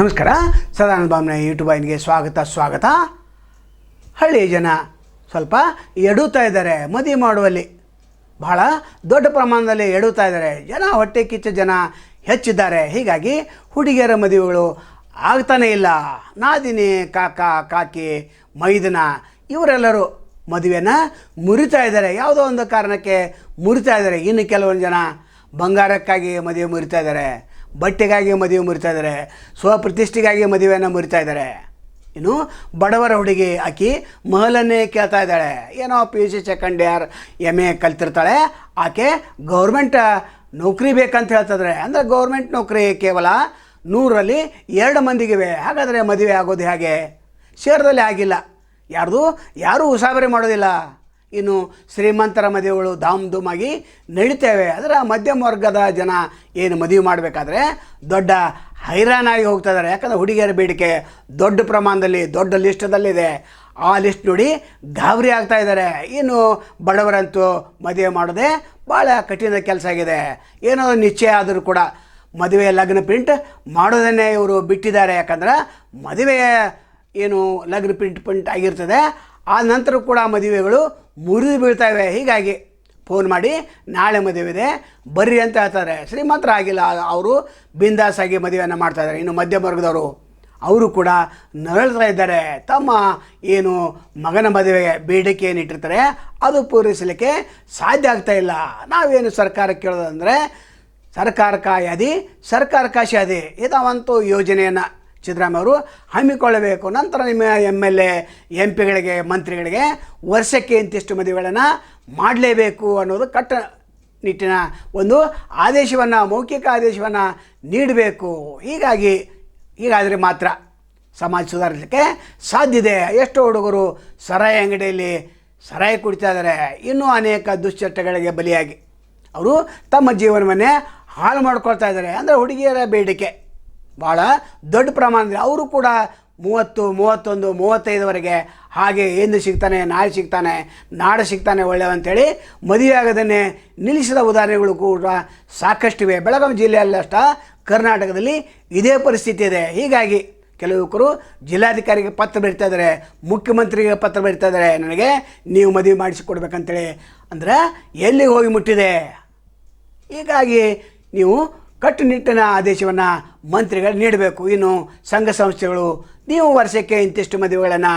ನಮಸ್ಕಾರ. ಸದಾನಂದ ಬಾಮ್ನ ಯೂಟ್ಯೂಬ್ ಐನ್ಗೆ ಸ್ವಾಗತ ಸ್ವಾಗತ. ಹಳ್ಳಿಯ ಜನ ಸ್ವಲ್ಪ ಎಡುತ್ತಾ ಇದ್ದಾರೆ ಮದುವೆ ಮಾಡುವಲ್ಲಿ. ಬಹಳ ದೊಡ್ಡ ಪ್ರಮಾಣದಲ್ಲಿ ಎಡುತ್ತಾ ಇದ್ದಾರೆ. ಜನ ಹೊಟ್ಟೆ ಕಿಚ್ಚ ಜನ ಹೆಚ್ಚಿದ್ದಾರೆ. ಹೀಗಾಗಿ ಹುಡುಗಿಯರ ಮದುವೆಗಳು ಆಗ್ತಾನೇ ಇಲ್ಲ. ನಾದಿನಿ, ಕಾಕ, ಕಾಕಿ, ಮೈದನ ಇವರೆಲ್ಲರೂ ಮದುವೆನ ಮುರಿತಾ ಇದ್ದಾರೆ. ಯಾವುದೋ ಒಂದು ಕಾರಣಕ್ಕೆ ಮುರಿತಾ ಇದ್ದಾರೆ. ಇನ್ನು ಕೆಲವೊಂದು ಜನ ಬಂಗಾರಕ್ಕಾಗಿ ಮದುವೆ ಮುರಿತಾ ಇದ್ದಾರೆ. ಬಟ್ಟೆಗಾಗಿ ಮದುವೆ ಮುರಿತಾ ಇದ್ದಾರೆ, ಸ್ವಪ್ರತಿಷ್ಠೆಗಾಗಿ ಮದುವೆಯನ್ನು ಮುರಿತಾ ಇದ್ದಾರೆ. ಇನ್ನು ಬಡವರ ಹುಡುಗಿ ಆಕಿ ಮಹಲನ್ನೇ ಕೇಳ್ತಾ ಇದ್ದಾಳೆ, ಏನೋ P U C second year M A ಕಲ್ತಿರ್ತಾಳೆ, ಆಕೆ ಗೌರ್ಮೆಂಟ್ ನೌಕರಿ ಬೇಕಂತ ಹೇಳ್ತಿದ್ರೆ ಅಂದರೆ ಗೌರ್ಮೆಂಟ್ ನೌಕರಿ ಕೇವಲ ನೂರಲ್ಲಿ ಎರಡು ಮಂದಿಗಿವೆ, ಹಾಗಾದರೆ ಮದುವೆ ಆಗೋದು ಹೇಗೆ? ಶೇರ್ದಲ್ಲಿ ಆಗಿಲ್ಲ. ಯಾರ್ದು? ಯಾರೂ ಉಸಾಬರಿ ಮಾಡೋದಿಲ್ಲ. ಇನ್ನು ಶ್ರೀಮಂತರ ಮದುವೆಗಳು ಧಾಮ್ ಧೂಮಾಗಿ ನಡೀತೇವೆ. ಆದರೆ ಮಧ್ಯಮ ವರ್ಗದ ಜನ ಏನು ಮದುವೆ ಮಾಡಬೇಕಾದ್ರೆ ದೊಡ್ಡ ಹೈರಾಣಾಗಿ ಹೋಗ್ತಾ ಇದ್ದಾರೆ. ಯಾಕಂದರೆ ಹುಡುಗಿಯರ ಬೇಡಿಕೆ ದೊಡ್ಡ ಪ್ರಮಾಣದಲ್ಲಿ, ದೊಡ್ಡ ಲಿಸ್ಟದಲ್ಲಿದೆ ಆ ಲಿಸ್ಟ್ ನೋಡಿ ಗಾಬರಿ ಆಗ್ತಾ ಇದ್ದಾರೆ. ಇನ್ನು ಬಡವರಂತೂ ಮದುವೆ ಮಾಡೋದೇ ಭಾಳ ಕಠಿಣ ಕೆಲಸ ಆಗಿದೆ. ಏನೋ ನಿಶ್ಚಯ ಆದರೂ ಕೂಡ ಮದುವೆ ಲಗ್ನ ಪ್ರಿಂಟ್ ಮಾಡೋದನ್ನೇ ಇವರು ಬಿಟ್ಟಿದ್ದಾರೆ. ಯಾಕಂದ್ರೆ ಮದುವೆ ಏನು ಲಗ್ನ ಪ್ರಿಂಟ್ ಪ್ರಿಂಟ್ ಆಗಿರ್ತದೆ. ಆ ನಂತರ ಕೂಡ ಮದುವೆಗಳು ಮುರಿದು ಬೀಳ್ತಾವೆ ಹೀಗಾಗಿ ಫೋನ್ ಮಾಡಿ, ನಾಳೆ ಮದುವೆ ಇದೆ, ಬರ್ರಿ ಅಂತ ಹೇಳ್ತಾರೆ. ಶ್ರೀಮಂತರ ಆಗಿಲ್ಲ, ಅವರು ಬಿಂದಾಸಾಗಿ ಮದುವೆಯನ್ನು ಮಾಡ್ತಾಯಿದ್ದಾರೆ ಇನ್ನು ಮಧ್ಯಮ ವರ್ಗದವರು, ಅವರು ಕೂಡ ನರಳ್ತಾ ಇದ್ದಾರೆ. ತಮ್ಮ ಏನು ಮಗನ ಮದುವೆಗೆ ಬೇಡಿಕೆ ಏನು ಇಟ್ಟಿರ್ತಾರೆ, ಅದು ಪೂರೈಸಲಿಕ್ಕೆ ಸಾಧ್ಯ ಆಗ್ತಾ ಇಲ್ಲ. ನಾವೇನು ಸರ್ಕಾರ ಕೇಳೋದಂದರೆ ಸರ್ಕಾರಕ್ಕ ಯಾದಿ ಸರ್ಕಾರಕ್ಕ ಶಾದಿ ಇದಾವಂತೂ ಯೋಜನೆಯನ್ನು ಸಿದ್ದರಾಮಯ್ಯ ಅವರು ಹಮ್ಮಿಕೊಳ್ಳಬೇಕು. ನಂತರ ನಿಮ್ಮ ಎಂ ಎಲ್ ಎ ಎಂ ಪಿಗಳಿಗೆ ಮಂತ್ರಿಗಳಿಗೆ ವರ್ಷಕ್ಕೆ ಇಂತಿಷ್ಟು ಮದುವೆಗಳನ್ನು ಮಾಡಲೇಬೇಕು ಅನ್ನೋದು ಕಟ್ಟ ನಿಟ್ಟಿನ ಒಂದು ಆದೇಶವನ್ನು, ಮೌಖಿಕ ಆದೇಶವನ್ನು ನೀಡಬೇಕು. ಹೀಗಾಗಿ, ಹೀಗಾದರೆ ಮಾತ್ರ ಸಮಾಜ ಸುಧಾರಿಸಲಿಕ್ಕೆ ಸಾಧ್ಯ ಇದೆ. ಎಷ್ಟೋ ಹುಡುಗರು ಸರಾಯಿ ಅಂಗಡಿಯಲ್ಲಿ ಸರಾಯಿ ಕುಡಿತಾ ಇದ್ದಾರೆ. ಇನ್ನೂ ಅನೇಕ ದುಶ್ಚಟಗಳಿಗೆ ಬಲಿಯಾಗಿ. ಅವರು ತಮ್ಮ ಜೀವನವನ್ನೇ ಹಾಳು ಮಾಡ್ಕೊಳ್ತಾ ಇದ್ದಾರೆ. ಅಂದರೆ ಹುಡುಗಿಯರ ಬೇಡಿಕೆ. ಭಾಳ ದೊಡ್ಡ ಪ್ರಮಾಣದಲ್ಲಿ ಅವರು ಕೂಡ ಮೂವತ್ತು, ಮೂವತ್ತೊಂದು, ಮೂವತ್ತೈದುವರೆಗೆ ಹಾಗೆ ಎಂದು ಸಿಗ್ತಾನೆ, ನಾಳೆ ಸಿಗ್ತಾನೆ, ನಾಡು ಸಿಗ್ತಾನೆ ಒಳ್ಳೆಯ ಅಂತೇಳಿ ಮದುವೆ ಆಗೋದನ್ನೇ ನಿಲ್ಲಿಸಿದ ಉದಾಹರಣೆಗಳು ಕೂಡ ಸಾಕಷ್ಟಿವೆ. ಬೆಳಗಾವಿ ಜಿಲ್ಲೆಯಲ್ಲಿ ಅಷ್ಟ, ಕರ್ನಾಟಕದಲ್ಲಿ ಇದೇ ಪರಿಸ್ಥಿತಿ ಇದೆ. ಹೀಗಾಗಿ ಕೆಲವು ಯುವಕರು ಜಿಲ್ಲಾಧಿಕಾರಿಗೆ ಪತ್ರ ಬರೀತಾ ಇದ್ದಾರೆ, ಮುಖ್ಯಮಂತ್ರಿಗೆ ಪತ್ರ ಬರೀತಾ ಇದ್ದಾರೆ, ನನಗೆ ನೀವು ಮದುವೆ ಮಾಡಿಸಿಕೊಡ್ಬೇಕಂತೇಳಿ. ಅಂದರೆ ಎಲ್ಲಿಗೆ ಹೋಗಿ ಮುಟ್ಟಿದೆ? ಹೀಗಾಗಿ ನೀವು ಕಟ್ಟುನಿಟ್ಟಿನ ಆದೇಶವನ್ನು ಮಂತ್ರಿಗಳು ನೀಡಬೇಕು. ಇನ್ನು ಸಂಘ ಸಂಸ್ಥೆಗಳು, ನೀವು ವರ್ಷಕ್ಕೆ ಇಂತಿಷ್ಟು ಮದುವೆಗಳನ್ನು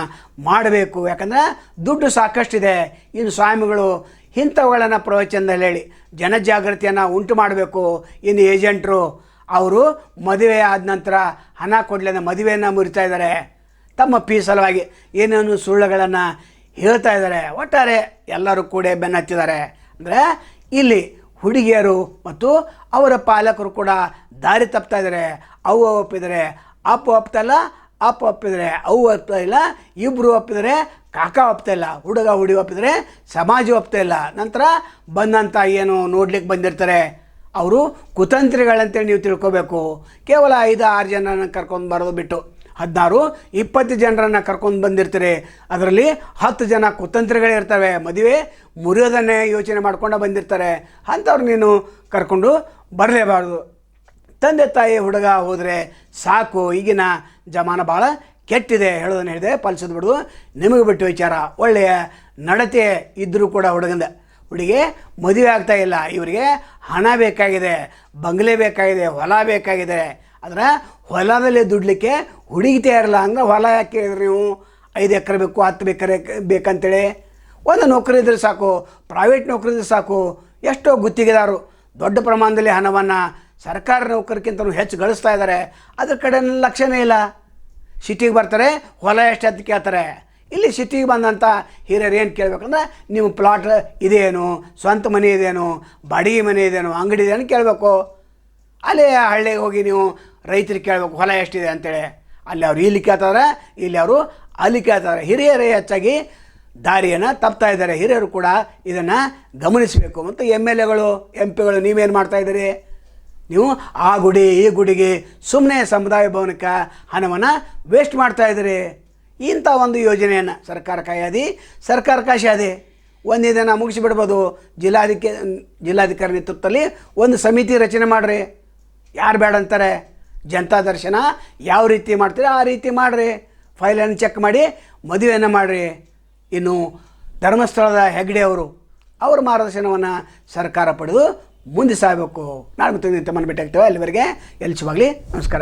ಮಾಡಬೇಕು. ಯಾಕಂದರೆ ದುಡ್ಡು ಸಾಕಷ್ಟಿದೆ. ಇನ್ನು ಸ್ವಾಮಿಗಳು ಇಂಥವುಗಳನ್ನು ಪ್ರವಚನದಲ್ಲಿ ಹೇಳಿ, ಜನಜಾಗೃತಿಯನ್ನು ಉಂಟು ಮಾಡಬೇಕು. ಇನ್ನು ಏಜೆಂಟ್ರು, ಅವರು ಮದುವೆ ಆದ ನಂತರ ಹಣ ಕೊಡಲಿಲ್ಲ ಮದುವೆಯನ್ನು ಮುರಿತಾ ಇದ್ದಾರೆ. ತಮ್ಮ ಪೀಸಲವಾಗಿ ಸಲುವಾಗಿ ಏನೇನು ಸುಳ್ಳುಗಳನ್ನು ಹೇಳ್ತಾ ಇದ್ದಾರೆ. ಒಟ್ಟಾರೆ ಎಲ್ಲರೂ ಕೂಡ ಬೆನ್ನತ್ತಿದ್ದಾರೆ. ಅಂದರೆ ಇಲ್ಲಿ ಹುಡುಗಿಯರು ಮತ್ತು ಅವರ ಪಾಲಕರು ಕೂಡ ದಾರಿ ತಪ್ತಾ ಇದ್ದಾರೆ. ಅವು ಒಪ್ಪಿದರೆ ಅಪ್ಪ ಒಪ್ತಾ ಇಲ್ಲ ಅಪ್ಪ ಒಪ್ಪಿದರೆ ಅವು ಒಪ್ತಾ ಇಲ್ಲ ಇಬ್ಬರು ಒಪ್ಪಿದರೆ ಕಾಕ ಒಪ್ತಾ ಇಲ್ಲ ಹುಡುಗ ಹುಡುಗಿ ಒಪ್ಪಿದರೆ ಸಮಾಜ ಒಪ್ತಾ ಇಲ್ಲ ನಂತರ ಬಂದಂಥ ಏನು ನೋಡ್ಲಿಕ್ಕೆ ಬಂದಿರ್ತಾರೆ? ಅವರು ಕುತಂತ್ರಿಗಳಂತೇಳಿ ನೀವು ತಿಳ್ಕೊಬೇಕು. ಕೇವಲ ಐದು, ಆರು ಜನರನ್ನು ಕರ್ಕೊಂಡು ಬರೋದು ಬಿಟ್ಟು. ಹದಿನಾರು, ಇಪ್ಪತ್ತು ಜನರನ್ನು ಕರ್ಕೊಂಡು ಬಂದಿರ್ತೀರಿ. ಅದರಲ್ಲಿ ಹತ್ತು ಜನ ಕುತಂತ್ರಿಗಳಿರ್ತವೆ ಮದುವೆ ಮುರಿಯೋದನ್ನೇ ಯೋಚನೆ ಮಾಡ್ಕೊಂಡು ಬಂದಿರ್ತಾರೆ. ಅಂಥವ್ರು ನೀನು ಕರ್ಕೊಂಡು ಬರಲೇಬಾರ್ದು. ತಂದೆ ತಾಯಿ ಹುಡುಗ ಹೋದರೆ ಸಾಕು, ಈಗಿನ ಜಮಾನ ಭಾಳ ಕೆಟ್ಟಿದೆ ಹೇಳೋದನ್ನು ಹೇಳಿದೆ ಪಲ್ಸದ ಬಿಡೋದು ನಿಮಗೆ ಬಿಟ್ಟು ವಿಚಾರ. ಒಳ್ಳೆಯ ನಡತೆ ಇದ್ದರೂ ಕೂಡ ಹುಡುಗಂದ. ಹುಡುಗಿ ಮದುವೆ ಆಗ್ತಾ ಇಲ್ಲ. ಇವರಿಗೆ ಹಣ ಬೇಕಾಗಿದೆ, ಬಂಗ್ಲೆ ಬೇಕಾಗಿದೆ, ಹೊಲ ಬೇಕಾಗಿದೆ. ಆದರೆ ಹೊಲದಲ್ಲಿ ದುಡ್ಲಿಕ್ಕೆ ಹುಡುಗಿತೇ ಇರಲ್ಲ. ಹಂಗೆ ಹೊಲ ಯಾಕೆ ಹೇಳಿದ್ರಿ ನೀವು? ಐದು ಎಕರೆ ಬೇಕು, ಹತ್ತು ಬೇಕಾರೆ ಬೇಕಂತೇಳಿ. ಒಂದು ನೌಕರಿ ಇದ್ರೆ ಸಾಕು ಪ್ರೈವೇಟ್ ನೌಕರಿ ಇದ್ರೆ ಸಾಕು, ಎಷ್ಟೋ ಗುತ್ತಿಗೆದಾರು ದೊಡ್ಡ ಪ್ರಮಾಣದಲ್ಲಿ ಹಣವನ್ನು ಸರ್ಕಾರಿ ನೌಕರಿಗಿಂತಲೂ ಹೆಚ್ಚು ಗಳಿಸ್ತಾ ಇದ್ದಾರೆ. ಅದ್ರ ಕಡೆ ಲಕ್ಷ್ಯನೇ ಇಲ್ಲ. ಸಿಟಿಗೆ ಬರ್ತಾರೆ, ಹೊಲ ಎಷ್ಟು ಅಂತ ಕೇಳ್ತಾರೆ. ಇಲ್ಲಿ ಸಿಟಿಗೆ ಬಂದಂಥ ಹಿರಿಯರು ಏನು ಕೇಳಬೇಕಂದ್ರೆ ನೀವು ಪ್ಲಾಟ್ ಇದೇನು, ಸ್ವಂತ ಮನೆ ಇದೇನು, ಬಾಡಿಗೆ ಮನೆ ಇದೇನು, ಅಂಗಡಿ ಇದೇನು ಕೇಳಬೇಕು. ಅಲ್ಲೇ ಹಳ್ಳಿಗೆ ಹೋಗಿ ನೀವು ರೈತರಿಗೆ ಕೇಳಬೇಕು, ಹೊಲ ಎಷ್ಟಿದೆ ಅಂತೇಳಿ. ಅಲ್ಲಿ ಅವರು ಇಲ್ಲಿ ಕೇಳ್ತಾರೆ ಇಲ್ಲಿ ಅವರು ಅಲ್ಲಿ ಕೇಳ್ತಾರೆ ಹಿರಿಯರೇ ಹೆಚ್ಚಾಗಿ ದಾರಿಯನ್ನು ತಪ್ತಾ ಇದ್ದಾರೆ. ಹಿರಿಯರು ಕೂಡ ಇದನ್ನು ಗಮನಿಸಬೇಕು. ಮತ್ತು ಎಂ ಎಲ್ ಎಗಳು, ಎಂ ಪಿಗಳು, ನೀವೇನು ಮಾಡ್ತಾಯಿದ್ದೀರಿ ನೀವು ಆ ಗುಡಿ, ಈ ಗುಡಿಗೆ ಸುಮ್ಮನೆ ಸಮುದಾಯ ಭವನಕ್ಕೆ ಹಣವನ್ನು ವೇಸ್ಟ್ ಮಾಡ್ತಾ ಇದ್ದೀರಿ. ಇಂಥ ಒಂದು ಯೋಜನೆಯನ್ನು ಸರ್ಕಾರ ಕಾಯಾದಿ ಸರ್ಕಾರ ಕಾಶಾದಿ ಒಂದೇ ದಿನ ಮುಗಿಸಿಬಿಡ್ಬೋದು. ಜಿಲ್ಲಾಧಿಕ ಜಿಲ್ಲಾಧಿಕಾರಿ ನೇತೃತ್ವದಲ್ಲಿ ಒಂದು ಸಮಿತಿ ರಚನೆ ಮಾಡಿರಿ. ಯಾರು ಬೇಡ ಅಂತಾರೆ? ಜನತಾ ದರ್ಶನ ಯಾವ ರೀತಿ ಮಾಡ್ತೀರಿ ಆ ರೀತಿ ಮಾಡಿರಿ. ಫೈಲನ್ನು ಚೆಕ್ ಮಾಡಿ, ಮದುವೆಯನ್ನು ಮಾಡಿರಿ. ಇನ್ನು ಧರ್ಮಸ್ಥಳದ ಹೆಗ್ಡೆ ಅವರು, ಅವ್ರ ಮಾರ್ಗದರ್ಶನವನ್ನು ಸರ್ಕಾರ ಪಡೆದು ಮುಂದೆ ಸಾಯಬೇಕು ನಾಳೆ ಮತ್ತೆ ತಮ್ಮನ್ನು ಭೇಟಿ ಆಗ್ತೇವೆ ಅಲ್ಲಿವರೆಗೆ ಶುಭಾಗಲಿ ನಮಸ್ಕಾರ.